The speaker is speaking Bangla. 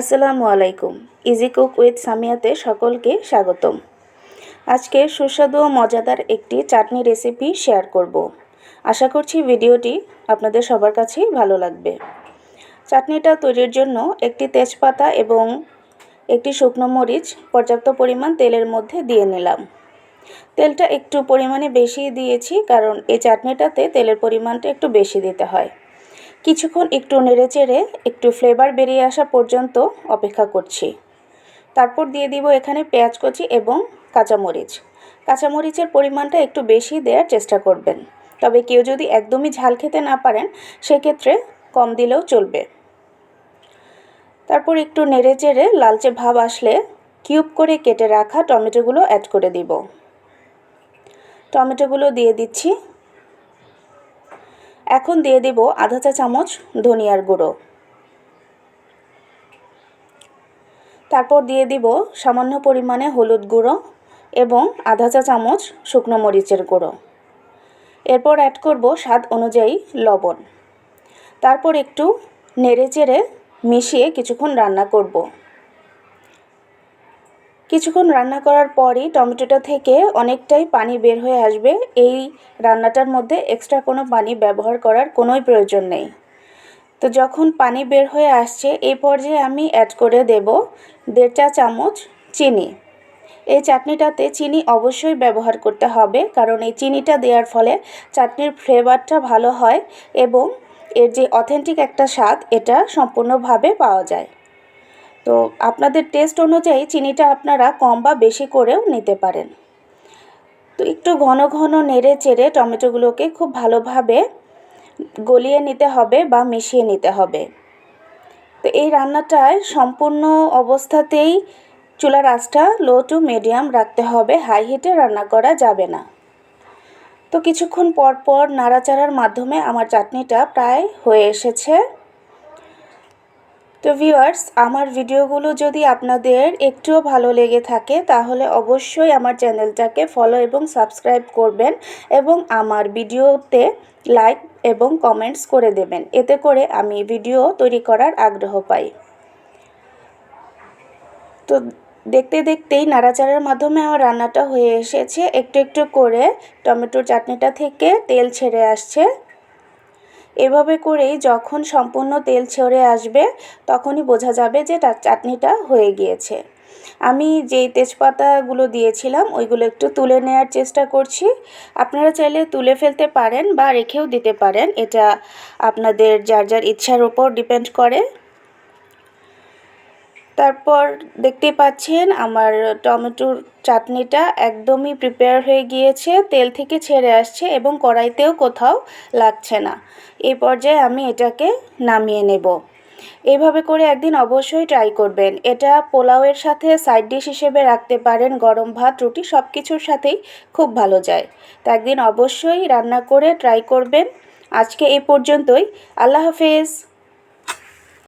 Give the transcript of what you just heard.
আসসালামু আলাইকুম। ইজি কুক উইথ সামিয়াতে সকলকে স্বাগতম। আজকে সুস্বাদু ও মজাদার একটি চাটনি রেসিপি শেয়ার করব। আশা করছি ভিডিওটি আপনাদের সবার কাছেই ভালো লাগবে। চাটনিটা তৈরির জন্য একটি তেজপাতা এবং একটি শুকনো মরিচ পর্যাপ্ত পরিমাণ তেলের মধ্যে দিয়ে নিলাম। তেলটা একটু পরিমাণে বেশি দিয়েছি কারণ এই চাটনিটাতে তেলের পরিমাণটা একটু বেশি দিতে হয়। কিছুক্ষণ একটু নেড়ে চেড়ে একটু ফ্লেভার বেরিয়ে আসা পর্যন্ত অপেক্ষা করছি। তারপর দিয়ে দিব এখানে পেঁয়াজ কচি এবং কাঁচামরিচ। কাঁচামরিচের পরিমাণটা একটু বেশি দেওয়ার চেষ্টা করবেন। তবে কেউ যদি একদমই ঝাল খেতে না পারেন, সেক্ষেত্রে কম দিলেও চলবে। তারপর একটু নেড়ে চেড়ে লালচে ভাব আসলে কিউব করে কেটে রাখা টমেটোগুলো অ্যাড করে দিব। টমেটোগুলো দিয়ে দিচ্ছি। এখন দিয়ে দেব আধা চা চামচ ধনিয়ার গুঁড়ো। তারপর দিয়ে দিব সামান্য পরিমাণে হলুদ গুঁড়ো এবং আধা চা চামচ শুকনো মরিচের গুঁড়ো। এরপর অ্যাড করব স্বাদ অনুযায়ী লবণ। তারপর একটু নেড়ে চেড়ে মিশিয়ে কিছুক্ষণ রান্না করব। কিছুক্ষণ রান্না করার পরই টমেটোটা থেকে অনেকটাই পানি বের হয়ে আসবে। এই রান্নাটার মধ্যে এক্সট্রা কোনো পানি ব্যবহার করার কোনোই প্রয়োজন নেই। তো যখন পানি বের হয়ে আসছে এই পর্যায়ে আমি অ্যাড করে দেব দেড় চা চামচ চিনি। এই চাটনিটাতে চিনি অবশ্যই ব্যবহার করতে হবে, কারণ এই চিনিটা দেওয়ার ফলে চাটনির ফ্লেভারটা ভালো হয় এবং এর যে অথেন্টিক একটা স্বাদ, এটা সম্পূর্ণভাবে পাওয়া যায়। তো আপনাদের টেস্ট অনুযায়ী চিনিটা আপনারা কম বা বেশি করেও নিতে পারেন। তো একটু ঘন ঘন নেড়ে চেড়ে টমেটোগুলোকে খুব ভালোভাবে গলিয়ে নিতে হবে বা মিশিয়ে নিতে হবে। তো এই রান্নাটায় সম্পূর্ণ অবস্থাতেই চুলার আঁচটা লো টু মিডিয়াম রাখতে হবে হাই হিটে রান্না করা যাবে না। তো কিছুক্ষণ পর পর নাড়াচাড়ার মাধ্যমে আমার চাটনিটা প্রায় হয়ে এসেছে। তো ভিউয়ার্স আমার ভিডিওগুলো যদি আপনাদের একটুও ভালো লেগে থাকে, তাহলে অবশ্যই আমার চ্যানেলটাকে ফলো এবং সাবস্ক্রাইব করবেন এবং আমার ভিডিওতে লাইক এবং কমেন্টস করে দেবেন। এতে করে আমি ভিডিও তৈরি করার আগ্রহ পাই। তো দেখতে দেখতেই নাড়াচাড়ার মাধ্যমে আমার রান্নাটা হয়ে এসেছে। একটু একটু করে টমেটোর চাটনিটা থেকে তেল ছেড়ে আসছে। এভাবে করেই যখন সম্পূর্ণ তেল ছড়ে আসবে, তখনই বোঝা যাবে যে চাটনিটা হয়ে গিয়েছে। আমি যেই তেজপাতাগুলো দিয়েছিলাম, ওইগুলো একটু তুলে নেওয়ার চেষ্টা করছি। আপনারা চাইলে তুলে ফেলতে পারেন বা রেখেও দিতে পারেন। এটা আপনাদের যার যার ইচ্ছার ওপর ডিপেন্ড করে। তারপর দেখতে পাচ্ছেন আমার টমেটোর চাটনিটা একদমই প্রিপেয়ার হয়ে গিয়েছে, তেল থেকে ছেড়ে আসছে এবং কড়াইতেও কোথাও লাগছে না। এই পর্যায়ে আমি এটাকে নামিয়ে নেব। এইভাবে করে একদিন অবশ্যই ট্রাই করবেন। এটা পোলাওয়ের সাথে সাইড ডিশ হিসেবে রাখতে পারেন, গরম ভাত, রুটি সব কিছুর সাথেই খুব ভালো যায়। তো একদিন অবশ্যই রান্না করে ট্রাই করবেন। আজকে এই পর্যন্তই। আল্লাহ হাফেজ।